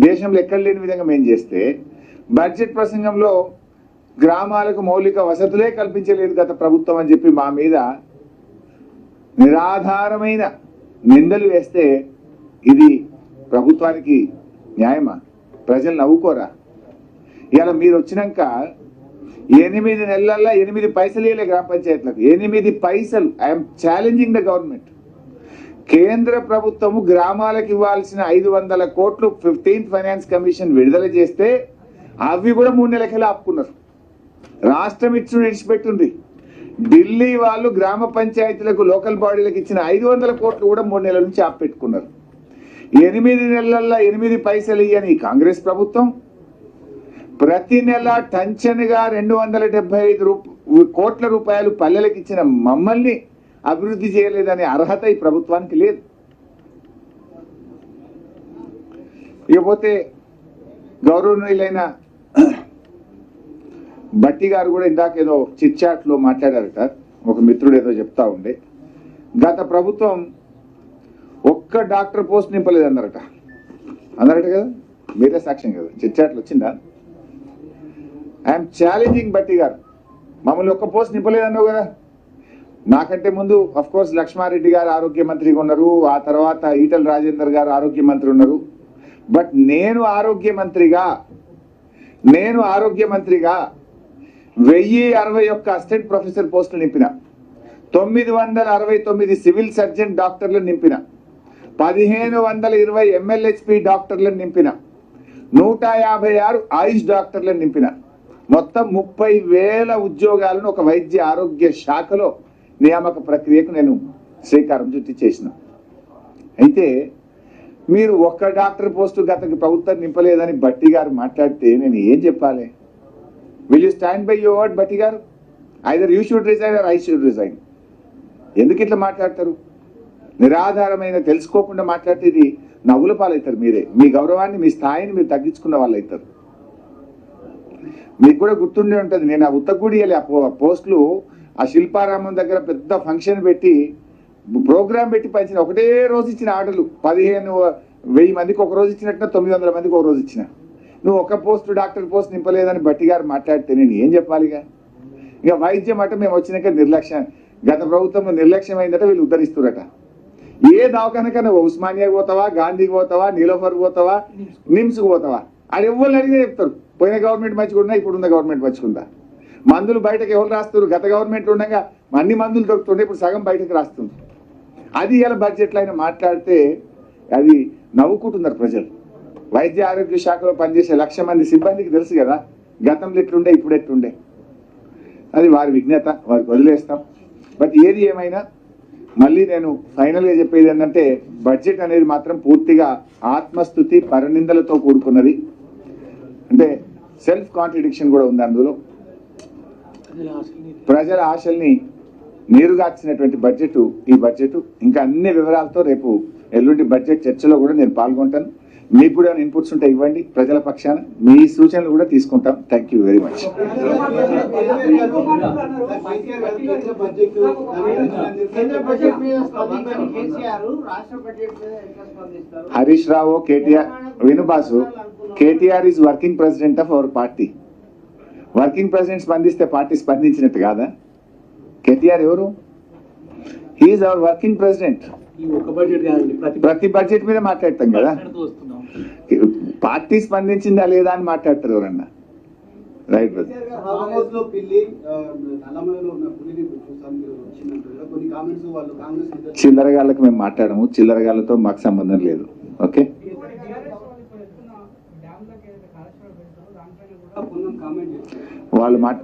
దేశంలో ఎక్కడ లేని విధంగా మేము చేస్తే బడ్జెట్ ప్రసంగంలో గ్రామాలకు మౌలిక వసతులే కల్పించలేదు గత ప్రభుత్వం అని చెప్పి మా మీద నిరాధారమైన నిందలు వేస్తే ఇది ప్రభుత్వానికి న్యాయమా? ప్రజలు నవ్వుకోరా? ఇలా మీరు వచ్చినాక ఎనిమిది నెలల్లో ఎనిమిది పైసలు ఇవ్వలే గ్రామ పంచాయతీలకు. ఎనిమిది పైసలు. ఐఎమ్ ఛాలెంజింగ్ ద గవర్నమెంట్ కేంద్ర ప్రభుత్వము గ్రామాలకు ఇవ్వాల్సిన ఐదు వందల కోట్లు ఫిఫ్టీన్త్ ఫైనాన్స్ కమిషన్ విడుదల చేస్తే అవి కూడా మూడు నెలలకెళ్ళి ఆపుకున్నారు? రాష్ట్రం ఇచ్చి విడిచిపెట్టింది. ఢిల్లీ వాళ్ళు గ్రామ పంచాయతీలకు లోకల్ బాడీలకు ఇచ్చిన ఐదు వందల కోట్లు కూడా మూడు నెలల నుంచి ఆపెట్టుకున్నారు. ఎనిమిది నెలల్లో ఎనిమిది పైసలు ఇయ్యని కాంగ్రెస్ ప్రభుత్వం ప్రతి నెల టంచన్గా రెండు వందల డెబ్బై ఐదు రూప కోట్ల రూపాయలు పల్లెలకు ఇచ్చిన మమ్మల్ని అభివృద్ధి చేయలేదనే అర్హత ఈ ప్రభుత్వానికి లేదు. ఇకపోతే గౌరవనీయులైన బట్టి గారు కూడా ఇందాక ఏదో చిట్చాట్లో మాట్లాడారట ఒక మిత్రుడు ఏదో చెప్తా ఉండే. గత ప్రభుత్వం ఒక్క డాక్టర్ పోస్ట్ నింపలేదు అందరట అందరట కదా? మీరే సాక్ష్యం కదా? చిట్చాట్లు వచ్చిందా? ఐఎమ్ ఛాలెంజింగ్ బట్టి గారు. మమ్మల్ని ఒక్క పోస్ట్ నింపలేదన్నావు కదా? నాకంటే ముందు అఫ్ కోర్స్ లక్ష్మారెడ్డి గారు ఆరోగ్య మంత్రిగా ఉన్నారు. ఆ తర్వాత ఈటల రాజేందర్ గారు ఆరోగ్య మంత్రి ఉన్నారు. బట్ నేను ఆరోగ్య మంత్రిగా నేను ఆరోగ్య మంత్రిగా వెయ్యి అరవై ఒక్క అసిస్టెంట్ ప్రొఫెసర్ పోస్టులు నింపిన. తొమ్మిది వందల అరవై తొమ్మిది సివిల్ సర్జన్ డాక్టర్లను నింపిన. పదిహేను వందల ఇరవై ఎంఎల్హెచ్పి డాక్టర్లను నింపిన. నూట యాభై ఆరు ఆయుష్ డాక్టర్లను నింపిన. మొత్తం ముప్పై వేల ఉద్యోగాలను ఒక వైద్య ఆరోగ్య శాఖలో నియామక ప్రక్రియకు నేను శ్రీకారం చుట్టి చేసిన. అయితే మీరు ఒక్క డాక్టర్ పోస్టు గత ప్రభుత్వం నింపలేదని బట్టి గారు మాట్లాడితే నేను ఏం చెప్పాలి? Will you stand by your word బట్టి గారు? Either you should resign or I should resign ఎందుకు ఇట్లా మాట్లాడతారు? నిరాధారమైన తెలుసుకోకుండా మాట్లాడితే ఇది నవ్వుల పాలవుతారు మీరే. మీ గౌరవాన్ని మీ స్థాయిని మీరు తగ్గించుకున్న వాళ్ళు అవుతారు మీకు కూడా గుర్తుండే ఉంటుంది నేను ఆ ఉత్తగుడి ఆ పో- పోస్టులు ఆ శిల్పారామం దగ్గర పెద్ద ఫంక్షన్ పెట్టి ప్రోగ్రాం పెట్టి పంచిన ఒకటే రోజు ఇచ్చిన ఆటలు. పదిహేను వెయ్యి మందికి ఒక రోజు ఇచ్చినట్టు తొమ్మిది వందల మందికి ఒక రోజు ఇచ్చిన. నువ్వు ఒక పోస్ట్ డాక్టర్ పోస్ట్ నింపలేదని బట్టి గారు మాట్లాడితే నేను ఏం చెప్పాలిగా? ఇక వైద్యం అట మేము వచ్చినాక నిర్లక్ష్యం. గత ప్రభుత్వం నిర్లక్ష్యం అయిందట వీళ్ళు ఉద్ధరిస్తురట. ఏ దావకానికైనా ఉస్మానియాకి పోతావా గాంధీకి పోతావా నీలోఫర్ పోతావా నిమ్స్కి పోతావా? అది ఎవరు అడిగినా చెప్తారు. పోయిన గవర్నమెంట్ మంచిగుందా ఇప్పుడు ఉన్న గవర్నమెంట్ మంచిగుందా? మందులు బయటకు ఎవరు రాస్తారు? గత గవర్నమెంట్ ఉండగా అన్ని మందులు దొరుకుతుండే ఇప్పుడు సగం బయటకు రాస్తుంది. అది ఇలా బడ్జెట్లో అయినా మాట్లాడితే అది నవ్వుకుంటున్నారు ప్రజలు. వైద్య ఆరోగ్య శాఖలో పనిచేసే లక్ష మంది సిబ్బందికి తెలుసు కదా గతంలో ఎట్లుండే ఇప్పుడు ఎట్లుండే. అది వారి విజ్ఞత వారికి వదిలేస్తాం. బట్ ఏది ఏమైనా మళ్ళీ నేను ఫైనల్గా చెప్పేది ఏంటంటే బడ్జెట్ అనేది మాత్రం పూర్తిగా ఆత్మస్థుతి పరనిందలతో కూడుకున్నది. అంటే సెల్ఫ్ కాంట్రడిక్షన్ కూడా ఉంది అందులో. ప్రజల ఆశల్ని నీరుగార్చినటువంటి బడ్జెట్ ఈ బడ్జెట్ ఇంకా అన్ని వివరాలతో రేపు ఎల్లుండి బడ్జెట్ చర్చలో కూడా నేను పాల్గొంటాను. మీకు కూడా ఇన్పుట్స్ ఉంటే ఇవ్వండి ప్రజల పక్షాన మీ సూచనలు కూడా తీసుకుంటాం. Thank you very much Harish Rao KTR వినుబాసు KTR is working president of our party working president స్పందిస్తే party స్పందించినట్టు కాదా? కేటీఆర్ ఎవరు? He is our working president ప్రతి బడ్జెట్ మీద మాట్లాడతాం కదా. పార్టీ స్పందించిందా లేదా అని మాట్లాడతారు ఎవరన్నా? రైట్ చిల్లరగాళ్ళకి మేము మాట్లాడము. చిల్లరగాళ్ళతో మాకు సంబంధం లేదు. ఓకే వాళ్ళు మాట